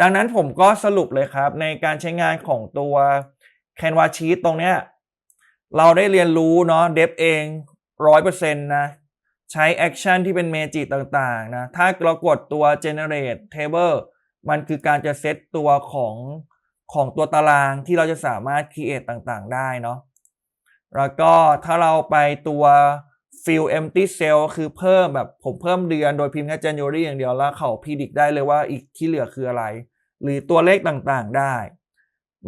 ดังนั้นผมก็สรุปเลยครับ ในการใช้งานของตัว Canva Sheet ตรงเนี้ยเราได้เรียนรู้เนาะเดฟเองร้อยเปอร์เซ็นต์นะใช้แอคชั่นที่เป็นเมจิต่างๆนะถ้าเรากดตัว generate table มันคือการจะเซตตัวของของตัวตารางที่เราจะสามารถ create ต่างๆ ได้เนาะแล้วก็ถ้าเราไปตัว fill empty cell คือเพิ่มแบบผมเพิ่มเดือนโดยพิมพ์แค่ January อย่างเดียวแล้วเขา predict ได้เลยว่าอีกที่เหลือคืออะไร หรือตัวเลขต่างๆได้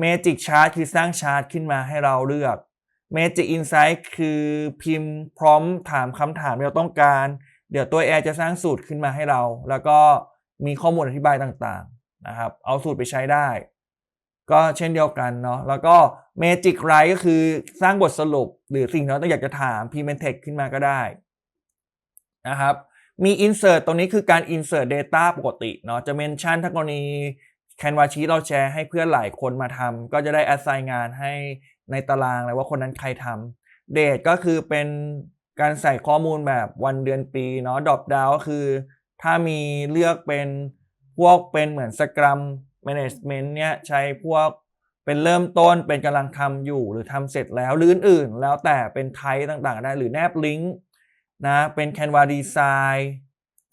Magic Chart คือสร้างชาร์ตขึ้นมาให้เราเลือก Magic Insight คือพิมพ์พร้อมถามคำถามที่เราต้องการ เดี๋ยวตัว AI จะสร้างสูตรขึ้นมาให้เรา แล้วก็มีข้อมูลอธิบายต่างๆนะครับ เอาสูตรไปใช้ได้ ก็เช่นเดียวกันเนาะแล้วก็ Magic Write ก็คือสร้างบทสรุป หรือสิ่งที่เราต้องอยากจะถามพิมพ์เป็น text ขึ้นมาก็ได้นะครับมี insert ตรงนี้คือการ insert data ปกติเนาะจะ mention ถ้ากรณี Canva Sheet เราแชร์ให้เพื่อนหลายคนมาทำก็จะได้ assign งานให้ในตารางเลยว่าคนนั้นใครทำ date ก็คือเป็นการใส่ข้อมูลแบบวันเดือนปีเนาะ drop down ก็คือ ถ้ามีเลือกเป็นพวกเป็นเหมือน Scrum Management เนี่ยใช้พวกเป็นเริ่มต้นเป็นกำลังทำอยู่หรือทำเสร็จแล้วหรืออื่นๆ แล้วแต่เป็นไทป์ต่างๆ ได้หรือแนบลิงก์นะเป็น Canva Design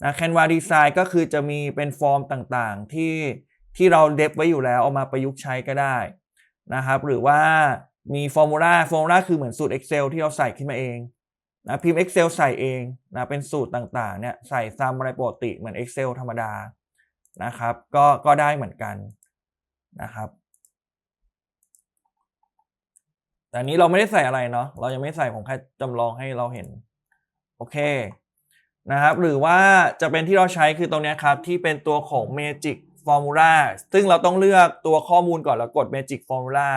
นะ Canva Design ก็คือจะมีเป็นฟอร์มต่างๆ ที่ที่เราเดฟไว้อยู่แล้วเอามาประยุกต์ใช้ก็ได้นะครับหรือว่ามีฟอร์มูลาฟอร์มูลาคือเหมือนสูตร Excel ที่เราใส่ขึ้นมาเองนะพิมพ์ Excel ใส่เองนะเป็นสูตรต่างๆเนี่ยใส่ซ้ำอะไรปกติเหมือน Excel ธรรมดา นะครับ ก็ก็ได้เหมือนกันนะครับแต่นี้เราไม่ได้ใส่อะไรเนาะเรายังไม่ใส่ผมแค่จำลองให้เราเห็นโอเคนะครับหรือว่าจะเป็นที่เราใช้คือตรงนี้ครับ ที่เป็นตัวของ Magic Formula ซึ่งเราต้องเลือกตัวข้อมูลก่อนแล้วกด Magic Formula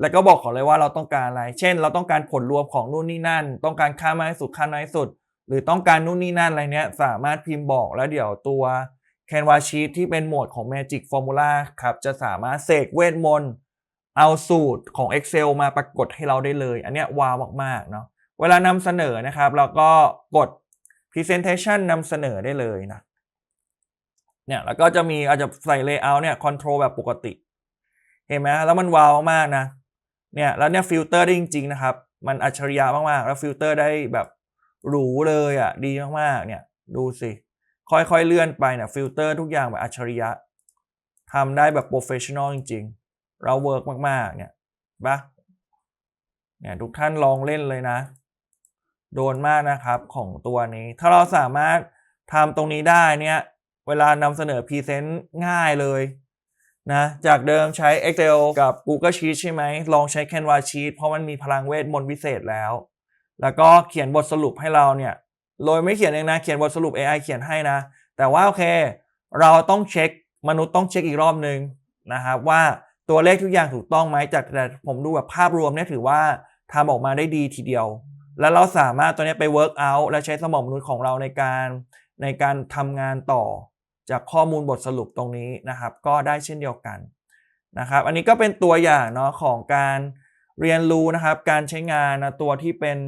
แล้วก็บอกเขาเลยว่าเราต้องการอะไร เช่น เราต้องการผลรวมของนู่นนี่นั่น ต้องการค่ามากที่สุดค่าน้อยสุด หรือต้องการนู่นนี่นั่นอะไรเนี้ยสามารถพิมพ์บอกแล้วเดี๋ยวตัว Canva Sheet ที่เป็นโหมดของ Magic Formula ครับ จะสามารถเสกเวทมนต์เอาสูตรของ Excel มาปรากฏให้เราได้เลย อันเนี้ยว้าวมากๆเนาะเวลานำเสนอนะครับเราก็กด Presentation นำเสนอได้เลยนะเนี่ยแล้วก็จะมีอาจจะใส่ Layout เนี่ย Control แบบปกติ เห็นไหมแล้วมันว้าวมากนะเนี่ยแล้วเนี่ยฟิลเตอร์ได้จริง ๆ นะครับ มันอัจฉริยะมากๆ แล้วฟิลเตอร์ได้แบบหรูเลยอะดีมากๆเนี่ยดูสิ ค่อยๆเลื่อนไปเนี่ยฟิลเตอร์ทุกอย่างแบบอัจฉริยะทำได้แบบโปรเฟชชั่นอลจริงๆ เราเวิร์กมากๆ เนี่ยปะเนี่ยทุกท่านลองเล่นเลยนะ โดนมากนะครับของตัวนี้ ถ้าเราสามารถทำตรงนี้ได้เนี่ย เวลานำเสนอพรีเซนต์ง่ายเลยนะจากเดิมใช้ Excel กับ Google Sheet ใช่ไหม ลองใช้ Canva Sheet เพราะมันมีพลังเวทมนต์พิเศษแล้ว แล้วก็เขียนบทสรุปให้เราเนี่ย โดยไม่เขียนเองนะ เขียนบทสรุป AI เขียนให้นะ แต่ว่าโอเค เราต้องเช็ค มนุษย์ต้องเช็คอีกรอบหนึ่งนะครับว่าตัวเลขทุกอย่างถูกต้องไหมจากแต่ผมดูแบบภาพรวมเนี่ยถือว่าทำออกมาได้ดีทีเดียว แล้วเราสามารถตัวนี้ไป work out และใช้สมองมนุษย์ของเราในการในการทำงานต่อ จากข้อมูลบทสรุปตรงนี้นะครับ ก็ได้เช่นเดียวกันนะครับ อันนี้ก็เป็นตัวอย่างเนาะของการเรียนรู้นะครับ การใช้งานนะตัวที่เป็น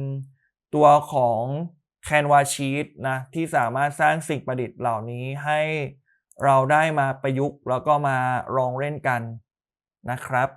ตัวของ แคนวาชีตนะที่สามารถสร้างสิ่งประดิษฐ์เหล่านี้ให้เราได้มาประยุกต์แล้วก็มาลองเล่นกันนะครับ